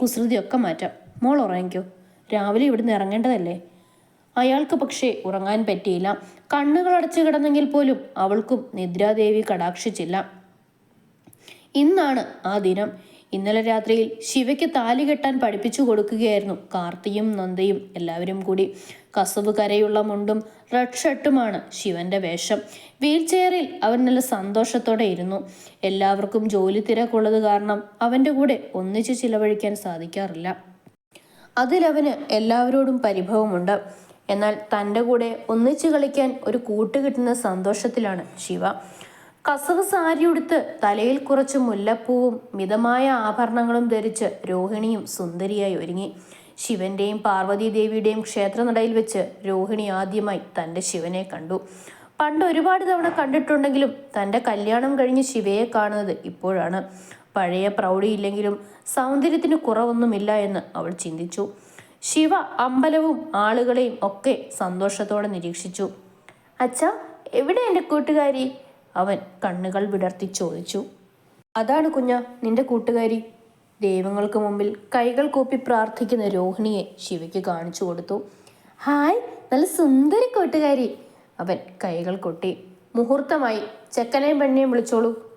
കുസൃതിയൊക്കെ മാറ്റാം. മോൾ ഉറങ്ങിക്കോ. രാവിലെ ഇവിടുന്ന് ഇറങ്ങേണ്ടതല്ലേ? അയാൾക്ക് പക്ഷേ ഉറങ്ങാൻ പറ്റിയില്ല. കണ്ണുകൾ അടച്ചു കിടന്നെങ്കിൽ പോലും അവൾക്കും നിദ്രാദേവി കടാക്ഷിച്ചില്ല. ഇന്നാണ് ആ ദിനം. ഇന്നലെ രാത്രിയിൽ ശിവയ്ക്ക് താലി കെട്ടാൻ പഠിപ്പിച്ചു കൊടുക്കുകയായിരുന്നു. കാർത്തിയും നന്ദയും എല്ലാവരും കൂടി കസവ് കരയുള്ള മുണ്ടും റെഡ് ഷർട്ടുമാണ് ശിവന്റെ വേഷം. വീൽ ചെയറിൽ അവൻ നല്ല സന്തോഷത്തോടെ ഇരുന്നു. എല്ലാവർക്കും ജോലി തിരക്കുള്ളത് കാരണം അവന്റെ കൂടെ ഒന്നിച്ച് ചിലവഴിക്കാൻ സാധിക്കാറില്ല. അതിലവന് എല്ലാവരോടും പരിഭവമുണ്ട്. എന്നാൽ തന്റെ കൂടെ ഒന്നിച്ചു കളിക്കാൻ ഒരു കൂട്ടുകിട്ടുന്ന സന്തോഷത്തിലാണ് ശിവ. കസവ് സാരി ഉടുത്ത് തലയിൽ കുറച്ച് മുല്ലപ്പൂവും മിതമായ ആഭരണങ്ങളും ധരിച്ച് രോഹിണിയും സുന്ദരിയായി ഒരുങ്ങി. ശിവന്റെയും പാർവതീദേവിയുടെയും ക്ഷേത്രനടയിൽ വെച്ച് രോഹിണി ആദ്യമായി തന്റെ ശിവനെ കണ്ടു. പണ്ട് ഒരുപാട് തവണ കണ്ടിട്ടുണ്ടെങ്കിലും തന്റെ കല്യാണം കഴിഞ്ഞ് ശിവയെ കാണുന്നത് ഇപ്പോഴാണ്. പഴയ പ്രൗഢിയില്ലെങ്കിലും സൗന്ദര്യത്തിന് കുറവൊന്നുമില്ല എന്ന് അവൾ ചിന്തിച്ചു. ശിവ അമ്പലവും ആളുകളെയും ഒക്കെ സന്തോഷത്തോടെ നിരീക്ഷിച്ചു. അച്ഛ എവിടെ എന്റെ കൂട്ടുകാരി? അവൻ കണ്ണുകൾ വിടർത്തി ചോദിച്ചു അതാണ് കുഞ്ഞ നിന്റെ കൂട്ടുകാരി? ദൈവങ്ങൾക്ക് മുമ്പിൽ കൈകൾ കൂപ്പി പ്രാർത്ഥിക്കുന്ന രോഹിണിയെ ശിവയ്ക്ക് കാണിച്ചു കൊടുത്തു. ഹായ് നല്ല സുന്ദരി കൂട്ടുകാരി. അവൻ കൈകൾ കൊട്ടി മുഹൂർത്തമായി ചെക്കനെയും പെണ്ണിയും വിളിച്ചോളൂ.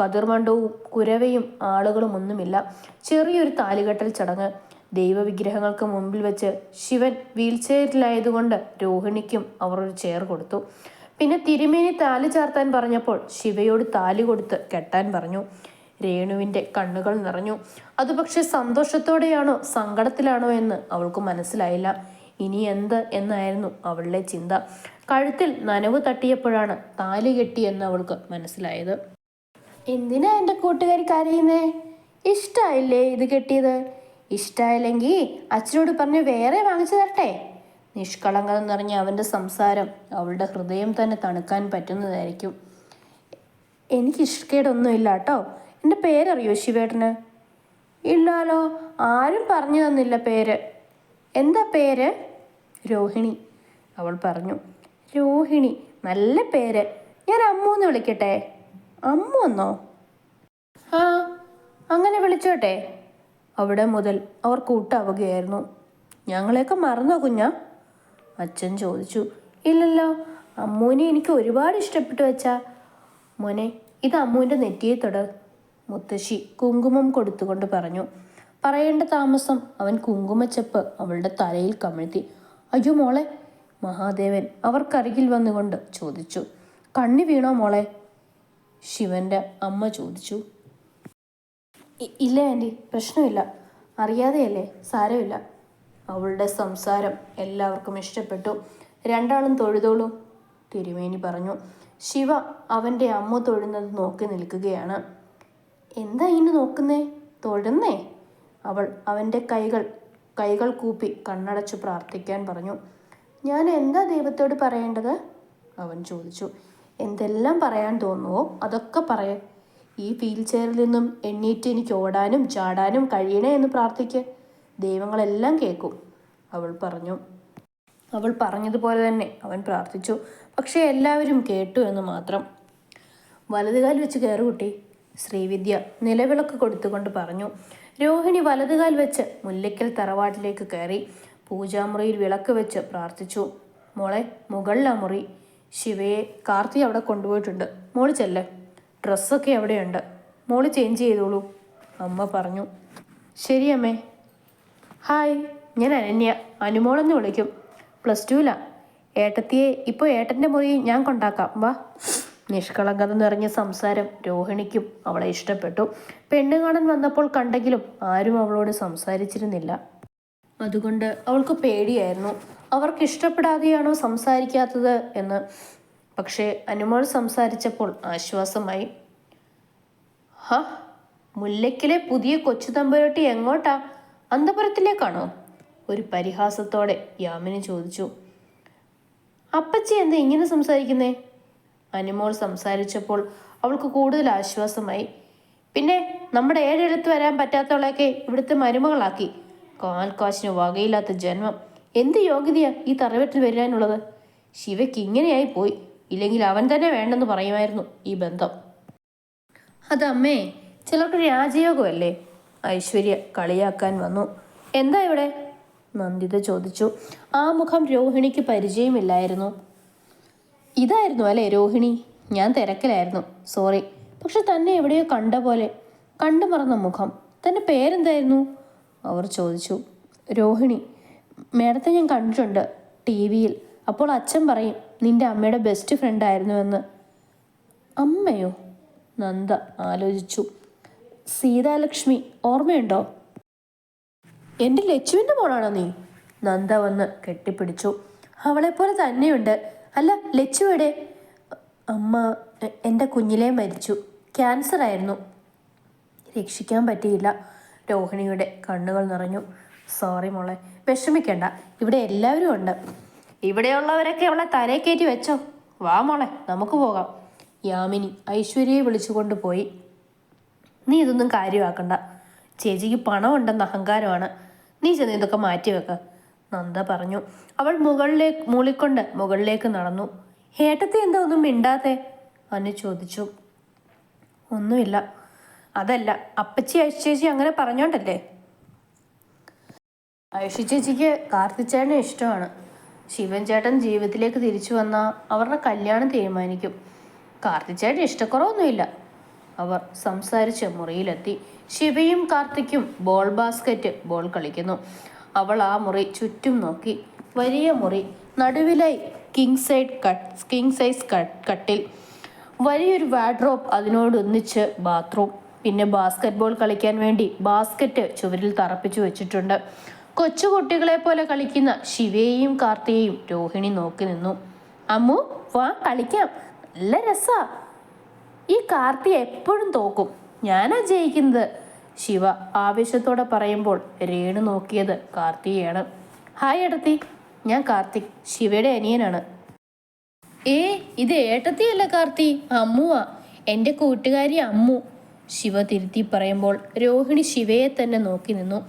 കതിർമണ്ഡവും കുരവയും ആളുകളും ഒന്നുമില്ല. ചെറിയൊരു താലികെട്ടൽ ചടങ്ങ്. ദൈവവിഗ്രഹങ്ങൾക്ക് മുമ്പിൽ വെച്ച് ശിവൻ വീൽ ചെയറിലായതുകൊണ്ട് രോഹിണിക്കും അവർ ഒരു ചെയർ കൊടുത്തു. പിന്നെ തിരുമേനി താലി ചാർത്താൻ പറഞ്ഞപ്പോൾ ശിവയോട് താലി കൊടുത്ത് കെട്ടാൻ പറഞ്ഞു. രേണുവിന്റെ കണ്ണുകൾ നിറഞ്ഞു. അത് പക്ഷെ സന്തോഷത്തോടെയാണോ സങ്കടത്തിലാണോ എന്ന് അവൾക്ക് മനസ്സിലായില്ല. ഇനി എന്ത് എന്നായിരുന്നു അവളുടെ ചിന്ത. കഴുത്തിൽ നനവ് തട്ടിയപ്പോഴാണ് താലി കെട്ടി എന്ന് അവൾക്ക് മനസ്സിലായത്. എന്തിനാ എന്റെ കൂട്ടുകാരി കരയുന്നേ? ഇഷ്ടായില്ലേ ഇത് കെട്ടിയത്? ഇഷ്ടായില്ലെങ്കിൽ അച്ഛനോട് പറഞ്ഞ് വേറെ വാങ്ങിച്ചു തരട്ടെ. നിഷ്കളങ്കത നിറഞ്ഞ അവന്റെ സംസാരം അവളുടെ ഹൃദയം തന്നെ തണുക്കാൻ പറ്റുന്നതായിരിക്കും. എനിക്ക് ഇഷ്ടക്കേടൊന്നുമില്ല കേട്ടോ. എന്റെ പേരറിയോ ശിവേട്ടന്? ഇല്ലാലോ ആരും പറഞ്ഞു തന്നില്ല പേര്. എന്താ പേര്? രോഹിണി. അവൾ പറഞ്ഞു രോഹിണി നല്ല പേര്. ഞാൻ അമ്മു എന്ന് വിളിക്കട്ടെ? അമ്മു എന്നോ? ആ അങ്ങനെ വിളിച്ചോട്ടെ. അവിടെ മുതൽ അവർ കൂട്ടാവുകയായിരുന്നു. ഞങ്ങളെയൊക്കെ മറന്നോ കുഞ്ഞ? അച്ഛൻ ചോദിച്ചു ഇല്ലല്ലോ അമ്മൂനെ എനിക്ക് ഒരുപാട് ഇഷ്ടപ്പെട്ടു വെച്ചാ മോനെ ഇത് അമ്മുവിന്റെ നെറ്റിയെ തുടർ മുത്തശ്ശി കുങ്കുമം കൊടുത്തുകൊണ്ട് പറഞ്ഞു. പറയേണ്ട താമസം അവൻ കുങ്കുമച്ചപ്പ് അവളുടെ തലയിൽ കമിഴ്ത്തി. അയ്യോ മോളെ മഹാദേവൻ അവർക്കരികിൽ വന്നുകൊണ്ട് ചോദിച്ചു. കണ്ണി വീണോ മോളെ? ശിവന്റെ അമ്മ ചോദിച്ചു. "ഇ- ഇല്ല ആന്റി പ്രശ്നമില്ല. അറിയാതെയല്ലേ സാരമില്ല. അവളുടെ സംസാരം എല്ലാവർക്കും ഇഷ്ടപ്പെട്ടു. രണ്ടാളും തൊഴുതോളൂ തിരുമേനി പറഞ്ഞു. ശിവ അവന്റെ അമ്മ തൊഴുന്നത് നോക്കി നിൽക്കുകയാണ്. എന്താ ഇനി നോക്കുന്നേ? തൊഴുന്നേ? അവൾ അവന്റെ കൈകൾ കൈകൾ കൂപ്പി കണ്ണടച്ചു പ്രാർത്ഥിക്കാൻ പറഞ്ഞു. ഞാൻ എന്താ ദൈവത്തോട് പറയേണ്ടത്? അവൻ ചോദിച്ചു. എന്തെല്ലാം പറയാൻ തോന്നുവോ അതൊക്കെ പറയ. ഈ വീൽ ചെയറിൽ നിന്നും എണ്ണീറ്റ് എനിക്ക് ഓടാനും ചാടാനും കഴിയണേ എന്ന് പ്രാർത്ഥിക്ക്. ദൈവങ്ങളെല്ലാം കേൾക്കും. അവൾ പറഞ്ഞു അവൾ പറഞ്ഞതുപോലെ തന്നെ. അവൻ പ്രാർത്ഥിച്ചു പക്ഷേ എല്ലാവരും കേട്ടു എന്ന് മാത്രം. വലതുകാൽ വെച്ച് കയറുകുട്ടി ശ്രീവിദ്യ നിലവിളക്ക് കൊടുത്തുകൊണ്ട് പറഞ്ഞു രോഹിണി വലതുകാൽ വെച്ച് മുല്ലയ്ക്കൽ തറവാട്ടിലേക്ക് കയറി പൂജാമുറിയിൽ വിളക്ക് വെച്ച് പ്രാർത്ഥിച്ചു. മോളെ മുകളിലാ മുറി. ശിവയെ കാർത്തി അവിടെ കൊണ്ടുപോയിട്ടുണ്ട്. മോൾ ചെല്ല്. ഡ്രസ്സൊക്കെ അവിടെയുണ്ട്. മോൾ ചേഞ്ച് ചെയ്തോളൂ. അമ്മ പറഞ്ഞു ശരി അമ്മേ ഹായ് ഞാൻ അനന്യ. അനുമോളെന്ന് വിളിക്കും. പ്ലസ് ടുവിലാ. ഏട്ടത്തിയെ ഇപ്പോൾ ഏട്ടന്റെ മുറി ഞാൻ കൊണ്ടാക്കാം. വാ. നിഷ്കളങ്കത നിറഞ്ഞ സംസാരം രോഹിണിക്കും അവളെ ഇഷ്ടപ്പെട്ടു. പെണ്ണ് കാണാൻ വന്നപ്പോൾ കണ്ടെങ്കിലും ആരും അവളോട് സംസാരിച്ചിരുന്നില്ല. അതുകൊണ്ട് അവൾക്ക് പേടിയായിരുന്നു. അവർക്ക് ഇഷ്ടപ്പെടാതെയാണോ സംസാരിക്കാത്തത് എന്ന്. പക്ഷേ അനുമോൾ സംസാരിച്ചപ്പോൾ ആശ്വാസമായി. ഹ മുല്ലയ്ക്കിലെ പുതിയ കൊച്ചു തമ്പുരട്ടി എങ്ങോട്ടാ? അന്തപുരത്തിലേക്കാണോ? ഒരു പരിഹാസത്തോടെ യാമിനി ചോദിച്ചു. അപ്പച്ചി എന്താ ഇങ്ങനെ സംസാരിക്കുന്നേ? അനുമോൾ സംസാരിച്ചപ്പോൾ അവൾക്ക് കൂടുതൽ ആശ്വാസമായി. പിന്നെ നമ്മുടെ ഏഴെടുത്ത് വരാൻ പറ്റാത്തവളെയൊക്കെ ഇവിടുത്തെ മരുമകളാക്കി. കാൽക്കാശിന് വകയില്ലാത്ത ജന്മം. എന്ത് യോഗ്യതയാ ഈ തറവെട്ടിൽ വരാനുള്ളത്? ശിവയ്ക്ക് ഇങ്ങനെയായി പോയി. ഇല്ലെങ്കിൽ അവൻ തന്നെ വേണ്ടെന്ന് പറയുമായിരുന്നു ഈ ബന്ധം. അതമ്മേ ചിലർക്ക് രാജയോഗമല്ലേ? ഐശ്വര്യ കളിയാക്കാൻ വന്നു. എന്താ ഇവിടെ? നന്ദിത ചോദിച്ചു. ആ മുഖം രോഹിണിക്ക് പരിചയമില്ലായിരുന്നു. ഇതായിരുന്നു അല്ലേ രോഹിണി? ഞാൻ തിരക്കിലായിരുന്നു. സോറി. പക്ഷെ തന്നെ എവിടെയോ കണ്ട പോലെ കണ്ടു മറന്ന മുഖം. തന്റെ പേരെന്തായിരുന്നു? അവർ ചോദിച്ചു. രോഹിണി. മേഡത്തെ ഞാൻ കണ്ടിട്ടുണ്ട് ടി വിയിൽ. അപ്പോൾ അച്ഛൻ പറയും നിന്റെ അമ്മയുടെ ബെസ്റ്റ് ഫ്രണ്ടായിരുന്നു ആയിരുന്നുവെന്ന് അമ്മയോ? നന്ദ ആലോചിച്ചു. സീതാലക്ഷ്മി ഓർമ്മയുണ്ടോ? എന്റെ ലച്ചുവിന്റെ മോളാണോ നീ? നന്ദ വന്ന് കെട്ടിപ്പിടിച്ചു. അവളെപ്പോലെ തന്നെയുണ്ട്. അല്ല ലച്ചു എവിടെ? അമ്മ എന്റെ കുഞ്ഞിലെ മരിച്ചു. ക്യാൻസർ ആയിരുന്നു രക്ഷിക്കാൻ പറ്റിയില്ല. രോഹിണിയുടെ കണ്ണുകൾ നിറഞ്ഞു. സോറി മോളെ വിഷമിക്കണ്ട. ഇവിടെ എല്ലാവരും ഉണ്ട്. ഇവിടെയുള്ളവരൊക്കെ അവളെ തലേ കയറ്റി വെച്ചോ. വാ മോളെ നമുക്ക് പോകാം. യാമിനി ഐശ്വര്യയെ വിളിച്ചുകൊണ്ട് പോയി. നീ ഇതൊന്നും കാര്യമാക്കണ്ട. ചേച്ചിക്ക് പണമുണ്ടെന്ന അഹങ്കാരമാണ്. നീ ചെന്ന് ഇതൊക്കെ മാറ്റി വെക്ക. നന്ദ പറഞ്ഞു. അവൾ മുകളിലേക്ക് മൂളിക്കൊണ്ട് മുകളിലേക്ക് നടന്നു. ഏട്ടത്തെ എന്താ ഒന്നും മിണ്ടാത്തെ? അനു ചോദിച്ചു. ഒന്നുമില്ല. അതല്ല അപ്പച്ചി അയച്ചേച്ചി അങ്ങനെ പറഞ്ഞോണ്ടല്ലേ? അയഷി ചേച്ചിക്ക് കാർത്തിച്ചേട്ടനെ ഇഷ്ടമാണ്. ശിവൻ ചേട്ടൻ ജീവിതത്തിലേക്ക് തിരിച്ചു വന്നാൽ അവരുടെ കല്യാണം തീരുമാനിക്കും. കാർത്തിച്ചേട്ടൻ ഇഷ്ടക്കുറവൊന്നുമില്ല. അവർ സംസാരിച്ച് മുറിയിലെത്തി. ശിവയും കാർത്തിക്കും ബോൾ ബാസ്കറ്റ് ബോൾ കളിക്കുന്നു. അവൾ ആ മുറി ചുറ്റും നോക്കി. വലിയ മുറി നടുവിലായി king side cut king size cut കട്ടിൽ വലിയൊരു വാഡ്രോപ്പ് അതിനോടൊന്നിച്ച് ബാത്റൂം പിന്നെ ബാസ്ക്കറ്റ് ബോൾ കളിക്കാൻ വേണ്ടി ബാസ്കറ്റ് ചുവരിൽ തറപ്പിച്ചു വെച്ചിട്ടുണ്ട്. കൊച്ചുകുട്ടികളെ പോലെ കളിക്കുന്ന ശിവയെയും കാർത്തിയെയും രോഹിണി നോക്കി നിന്നു. അമ്മു വാ കളിക്കാം. നല്ല രസാ. ഈ കാർത്തി എപ്പോഴും തോക്കും. ഞാനാ ജയിക്കുന്നത്. ശിവ ആവേശത്തോടെ പറയുമ്പോൾ രേണു നോക്കിയത് കാർത്തിയാണ് ഹായ് എടത്തി ഞാൻ കാർത്തിക് ശിവയുടെ അനിയനാണ്. ഏ ഇത് ഏട്ടത്തിയല്ല കാർത്തി. അമ്മുവാ. എന്റെ കൂട്ടുകാരി അമ്മു. ശിവ തിരുത്തി പറയുമ്പോൾ രോഹിണി ശിവയെ തന്നെ നോക്കി നിന്നു.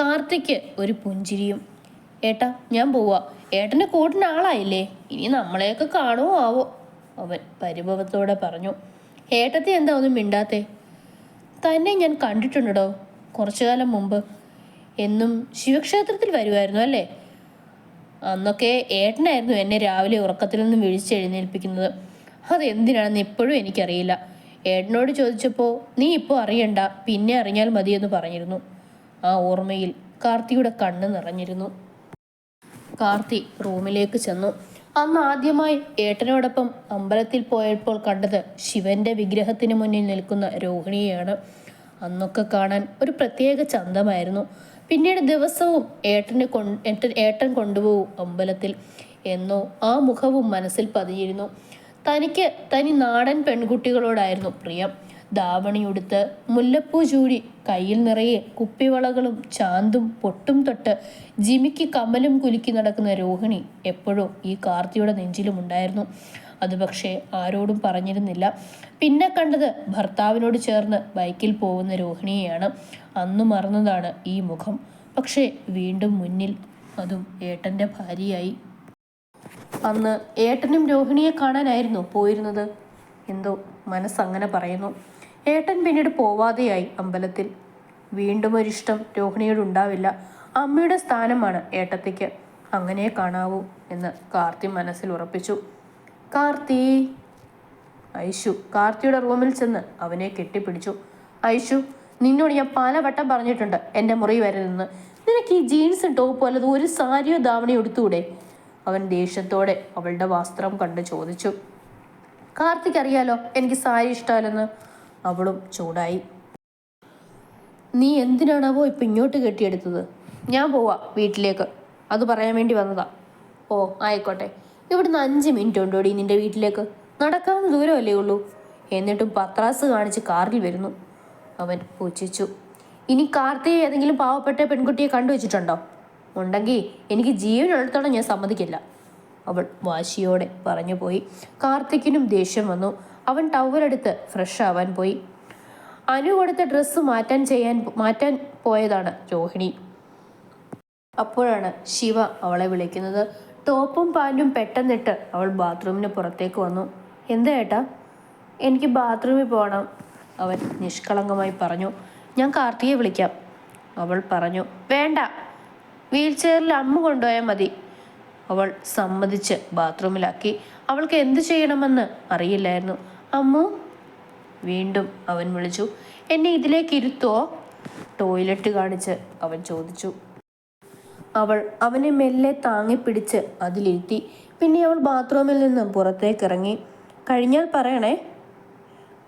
കാർത്തിക്ക് ഒരു പുഞ്ചിരിയും. ഏട്ടാ ഞാൻ പോവാ. ഏട്ടന്റെ കൂട്ടിന് ആളായില്ലേ? ഇനി നമ്മളെയൊക്കെ കാണുമോ ആവോ? അവൻ പരിഭവത്തോടെ പറഞ്ഞു. ഏട്ടത്തി എന്താ ഒന്നും മിണ്ടാത്തെ? തന്നെ ഞാൻ കണ്ടിട്ടുണ്ടോ കുറച്ചു കാലം മുമ്പ്. എന്നും ശിവക്ഷേത്രത്തിൽ വരുമായിരുന്നു അല്ലേ? അന്നൊക്കെ ഏട്ടനായിരുന്നു എന്നെ രാവിലെ ഉറക്കത്തിൽ നിന്നും വിളിച്ചെഴുന്നേൽപ്പിക്കുന്നത്. അതെന്തിനാണെന്ന് ഇപ്പോഴും എനിക്കറിയില്ല. ഏട്ടനോട് ചോദിച്ചപ്പോൾ നീ ഇപ്പോൾ അറിയണ്ട പിന്നെ അറിഞ്ഞാൽ മതിയെന്ന് പറഞ്ഞിരുന്നു. ആ ഓർമ്മയിൽ കാർത്തിയുടെ കണ്ണ് നിറഞ്ഞിരുന്നു. കാർത്തി റൂമിലേക്ക് ചെന്നു. അന്ന് ആദ്യമായി ഏട്ടനോടൊപ്പം അമ്പലത്തിൽ പോയപ്പോൾ കണ്ടത് ശിവന്റെ വിഗ്രഹത്തിന് മുന്നിൽ നിൽക്കുന്ന രോഹിണിയെയാണ്. അന്നൊക്കെ കാണാൻ ഒരു പ്രത്യേക ചന്തമായിരുന്നു. പിന്നീട് ദിവസവും ഏട്ടനെ കൊ ഏട്ടൻ ഏട്ടൻ കൊണ്ടുപോകും അമ്പലത്തിൽ എന്നോ ആ മുഖവും മനസ്സിൽ പതിയിരുന്നു തനിക്ക് തനി നാടൻ പെൺകുട്ടികളോടായിരുന്നു പ്രിയം. ദാവണിയുടുത്ത് മുല്ലപ്പൂ ചൂടി കയ്യിൽ നിറയെ കുപ്പിവളകളും ചാന്തും പൊട്ടും തൊട്ട് ജിമിക്ക് കമലും കുലുക്കി നടക്കുന്ന രോഹിണി എപ്പോഴും ഈ കാർത്തിയുടെ നെഞ്ചിലും ഉണ്ടായിരുന്നു. അത് പക്ഷേ ആരോടും പറഞ്ഞിരുന്നില്ല. പിന്നെ കണ്ടത് ഭർത്താവിനോട് ചേർന്ന് ബൈക്കിൽ പോകുന്ന രോഹിണിയെയാണ്. അന്ന് മറന്നതാണ് ഈ മുഖം. പക്ഷേ വീണ്ടും മുന്നിൽ അതും ഏട്ടന്റെ ഭാര്യയായി. അന്ന് ഏട്ടനും രോഹിണിയെ കാണാനായിരുന്നു പോയിരുന്നത്. എന്തോ മനസ്സങ്ങനെ പറയുന്നു. ഏട്ടൻ പിന്നീട് പോവാതെയായി അമ്പലത്തിൽ. വീണ്ടും ഒരിഷ്ടം രോഹിണിയോട് ഉണ്ടാവില്ല അമ്മയുടെ സ്ഥാനമാണ് ഏട്ടത്തിക്ക്. അങ്ങനെ കാണാവൂ എന്ന് കാർത്തി മനസ്സിൽ ഉറപ്പിച്ചു. കാർത്തി. ഐഷു കാർത്തിയുടെ റൂമിൽ ചെന്ന് അവനെ കെട്ടിപ്പിടിച്ചു. ഐഷു നിന്നോട് ഞാൻ പലവട്ടം പറഞ്ഞിട്ടുണ്ട് എന്റെ മുറി വരെ നിന്ന്. നിനക്ക് ഈ ജീൻസും ടോപ്പും അല്ലാതെ ഒരു സാരിയോ ധാവണിയോ എടുത്തുകൂടെ അവൻ ദേഷ്യത്തോടെ അവളുടെ വസ്ത്രം കണ്ട് ചോദിച്ചു. കാർത്തിക്ക് അറിയാലോ എനിക്ക് സാരി ഇഷ്ടമല്ലെന്ന് അവളും ചൂടായി. നീ എന്തിനാണാവോ ഇപ്പം ഇങ്ങോട്ട് കെട്ടിയെടുത്തത്? ഞാൻ പോവാ വീട്ടിലേക്ക്. അത് പറയാൻ വേണ്ടി വന്നതാ. ഓ ആയിക്കോട്ടെ. ഇവിടുന്ന് അഞ്ച് മിനിറ്റ് ഉണ്ടോടി നിന്റെ വീട്ടിലേക്ക്? നടക്കാവുന്ന ദൂരമല്ലേ ഉള്ളൂ. എന്നിട്ടും പത്രാസ് കാണിച്ച് കാറിൽ വരുന്നു. അവൻ പൂച്ഛിച്ചു ഇനി കാർത്തിയെ ഏതെങ്കിലും പാവപ്പെട്ട പെൺകുട്ടിയെ കണ്ടുവച്ചിട്ടുണ്ടോ? ഉണ്ടെങ്കിൽ എനിക്ക് ജീവനുള്ളിടത്തോളം ഞാൻ സമ്മതിക്കില്ല. അവൾ വാശിയോടെ പറഞ്ഞു പോയി കാർത്തിക്കിനും ദേഷ്യം വന്നു. അവൻ ടവലെടുത്ത് ഫ്രഷ് ആവാൻ പോയി. അനു കൊടുത്ത ഡ്രസ്സ് മാറ്റാൻ ചെയ്യാൻ മാറ്റാൻ പോയതാണ് രോഹിണി. അപ്പോഴാണ് ശിവ അവളെ വിളിക്കുന്നത്. ടോപ്പും പാന്റും പെട്ടെന്നിട്ട് അവൾ ബാത്റൂമിന് പുറത്തേക്ക് വന്നു. എന്താ ഏട്ടാ? എനിക്ക് ബാത്റൂമിൽ പോകണം അവൻ നിഷ്കളങ്കമായി പറഞ്ഞു. ഞാൻ കാർത്തിയെ വിളിക്കാം അവൾ പറഞ്ഞു. വേണ്ട വീൽ ചെയറിൽ അമ്മ കൊണ്ടുപോയാൽ മതി അവൾ സമ്മതിച്ച് ബാത്റൂമിലാക്കി. അവൾക്ക് എന്തു ചെയ്യണമെന്ന് അറിയില്ലായിരുന്നു. അമ്മു. വീണ്ടും അവൻ വിളിച്ചു. എന്നെ ഇതിലേക്ക് ഇരുത്തോ? ടോയ്ലറ്റ് കാണിച്ച് അവൻ ചോദിച്ചു. അവൾ അവനെ മെല്ലെ താങ്ങിപ്പിടിച്ച് അതിലിരുത്തി. പിന്നെ അവൾ ബാത്റൂമിൽ നിന്ന് പുറത്തേക്ക് ഇറങ്ങി കഴിഞ്ഞാൽ പറയണേ.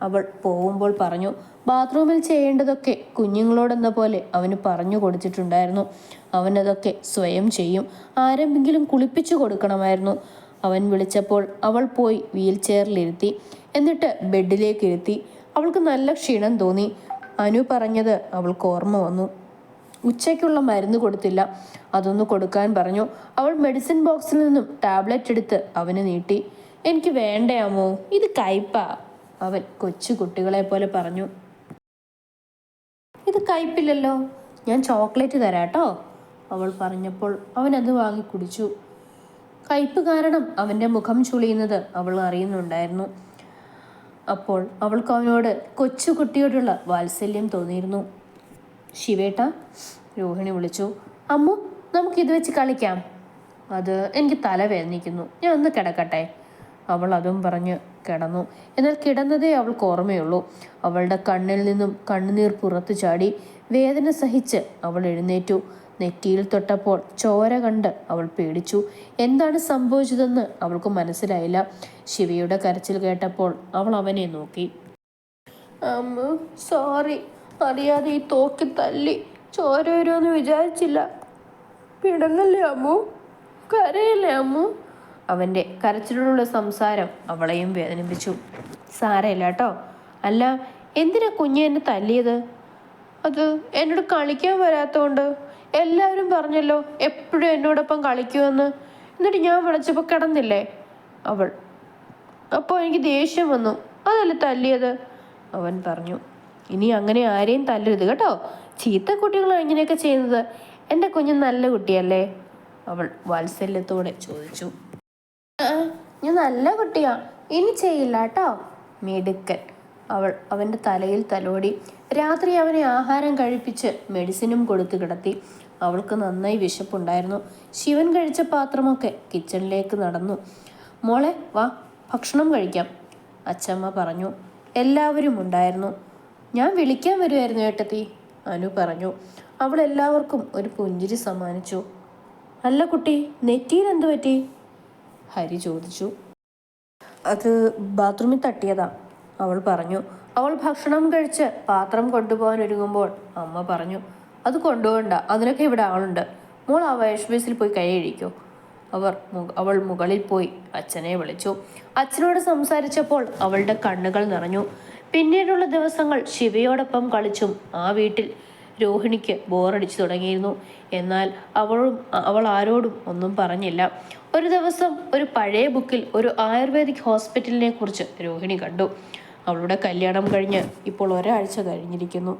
അവൾ പോകുമ്പോൾ പറഞ്ഞു. ബാത്റൂമിൽ ചെയ്യേണ്ടതൊക്കെ കുഞ്ഞുങ്ങളോടെന്ന പോലെ അവന് പറഞ്ഞു കൊടുത്തിട്ടുണ്ടായിരുന്നു. അവനതൊക്കെ സ്വയം ചെയ്യും. ആരെങ്കിലും കുളിപ്പിച്ചു കൊടുക്കണമായിരുന്നു. അവൻ വിളിച്ചപ്പോൾ അവൾ പോയി വീൽ ചെയറിലിരുത്തി എന്നിട്ട് ബെഡിലേക്ക് ഇരുത്തി അവൾക്ക് നല്ല ക്ഷീണം തോന്നി. അനു പറഞ്ഞത് അവൾക്ക് ഓർമ്മ വന്നു. ഉച്ചയ്ക്കുള്ള മരുന്ന് കൊടുത്തില്ല. അതൊന്ന് കൊടുക്കാൻ പറഞ്ഞു. അവൾ മെഡിസിൻ ബോക്സിൽ നിന്നും ടാബ്ലറ്റ് എടുത്ത് അവന് നീട്ടി. എനിക്ക് വേണ്ടയാമോ ഇത് കയ്പാ അവൻ കൊച്ചു കുട്ടികളെ പോലെ പറഞ്ഞു. ഇത് കയ്പില്ലല്ലോ ഞാൻ ചോക്ലേറ്റ് തരാട്ടോ അവൾ പറഞ്ഞപ്പോൾ അവൻ അത് വാങ്ങി കുടിച്ചു. കയ്പ് കാരണം അവന്റെ മുഖം ചുളിയുന്നത് അവൾ അറിയുന്നുണ്ടായിരുന്നു. അപ്പോൾ അവൾക്ക് അവനോട് കൊച്ചുകുട്ടിയോടുള്ള വാത്സല്യം തോന്നിയിരുന്നു. ശിവേട്ട രോഹിണി വിളിച്ചു അമ്മു നമുക്കിത് വെച്ച് കളിക്കാം. അത് എനിക്ക് തലവേദനിക്കുന്നു ഞാൻ ഒന്ന് കിടക്കട്ടെ. അവൾ അതും പറഞ്ഞ് കിടന്നു. എന്നാൽ കിടന്നതേ അവൾക്ക് ഓർമ്മയുള്ളൂ. അവളുടെ കണ്ണിൽ നിന്നും കണ്ണുനീർ പുറത്തു ചാടി വേദന സഹിച്ച് അവൾ എഴുന്നേറ്റു. നെറ്റിയിൽ തൊട്ടപ്പോൾ ചോര കണ്ട് അവൾ പേടിച്ചു. എന്താണ് സംഭവിച്ചതെന്ന് അവൾക്ക് മനസ്സിലായില്ല. ശിവയുടെ കരച്ചിൽ കേട്ടപ്പോൾ അവൾ അവനെ നോക്കി. അമ്മ സോറി അറിയാതെ ഈ തോക്കി തല്ലി ചോര വരുമെന്ന് വിചാരിച്ചില്ല. പിടങ്ങല്ലേ അമ്മു? കരയല്ലേ അമ്മു? അവന്റെ കരച്ചിലുള്ള സംസാരം അവളെയും വേദനിപ്പിച്ചു. സാരയില്ല കേട്ടോ അല്ല എന്തിനാ കുഞ്ഞ് എന്നെ തല്ലിയത്? അത് എന്നോട് കളിക്കാൻ വരാത്തതുകൊണ്ട് എല്ലാവരും പറഞ്ഞല്ലോ എപ്പോഴും എന്നോടൊപ്പം കളിക്കുമെന്ന്. എന്നിട്ട് ഞാൻ വിളിച്ചപ്പോൾ കിടന്നില്ലേ? അവൾ അപ്പോൾ എനിക്ക് ദേഷ്യം വന്നു. അതല്ലേ തല്ലിയത്? അവൻ പറഞ്ഞു ഇനി അങ്ങനെ ആരെയും തല്ലരുത് കേട്ടോ. ചീത്ത കുട്ടികളാണ് ഇങ്ങനെയൊക്കെ ചെയ്യുന്നത്. എന്റെ കുഞ്ഞ് നല്ല കുട്ടിയല്ലേ? അവൾ വാത്സല്യത്തോടെ ചോദിച്ചു ഞാൻ നല്ല കുട്ടിയാ. ഇനി ചെയ്യില്ല കേട്ടോ. മിടുക്കൻ. അവൾ അവന്റെ തലയിൽ തലോടി. രാത്രി അവനെ ആഹാരം കഴിപ്പിച്ച് മെഡിസിനും കൊടുത്തു കിടത്തി. അവൾക്ക് നന്നായി വിശപ്പുണ്ടായിരുന്നു. ശിവൻ കഴിച്ച പാത്രമൊക്കെ കിച്ചണിലേക്ക് നടന്നു. മോളെ വാ ഭക്ഷണം കഴിക്കാം അച്ചമ്മ പറഞ്ഞു. എല്ലാവരും ഉണ്ടായിരുന്നു. ഞാൻ വിളിക്കാൻ വരുമായിരുന്നു ഏട്ടത്തി അനു പറഞ്ഞു. അവൾ എല്ലാവർക്കും ഒരു പുഞ്ചിരി സമ്മാനിച്ചു. അല്ല കുട്ടി നെറ്റിയിൽ എന്തു പറ്റി? ഹരി ചോദിച്ചു. അത് ബാത്റൂമിൽ തട്ടിയതാ. അവൾ പറഞ്ഞു അവൾ ഭക്ഷണം കഴിച്ച് പാത്രം കൊണ്ടുപോകാൻ ഒരുങ്ങുമ്പോൾ അമ്മ പറഞ്ഞു അത് കൊണ്ടുപോകണ്ട അതിനൊക്കെ ഇവിടെ ആളുണ്ട്. മോൾ ആ വാഷ് ബേസിൽ പോയി കൈയഴിക്കൂ അവർ അവൾ മുകളിൽ പോയി അച്ഛനെ വിളിച്ചു. അച്ഛനോട് സംസാരിച്ചപ്പോൾ അവളുടെ കണ്ണുകൾ നിറഞ്ഞു. പിന്നീടുള്ള ദിവസങ്ങൾ ശിവയോടൊപ്പം കളിച്ചും ആ വീട്ടിൽ രോഹിണിക്ക് ബോറടിച്ചു തുടങ്ങിയിരുന്നു. എന്നാൽ അവളും അവൾ ആരോടും ഒന്നും പറഞ്ഞില്ല. ഒരു ദിവസം ഒരു പഴയ ബുക്കിൽ ഒരു ആയുർവേദിക് ഹോസ്പിറ്റലിനെ കുറിച്ച് രോഹിണി കണ്ടു. അവളുടെ കല്യാണം കഴിഞ്ഞ് ഇപ്പോൾ ഒരാഴ്ച കഴിഞ്ഞിരിക്കുന്നു.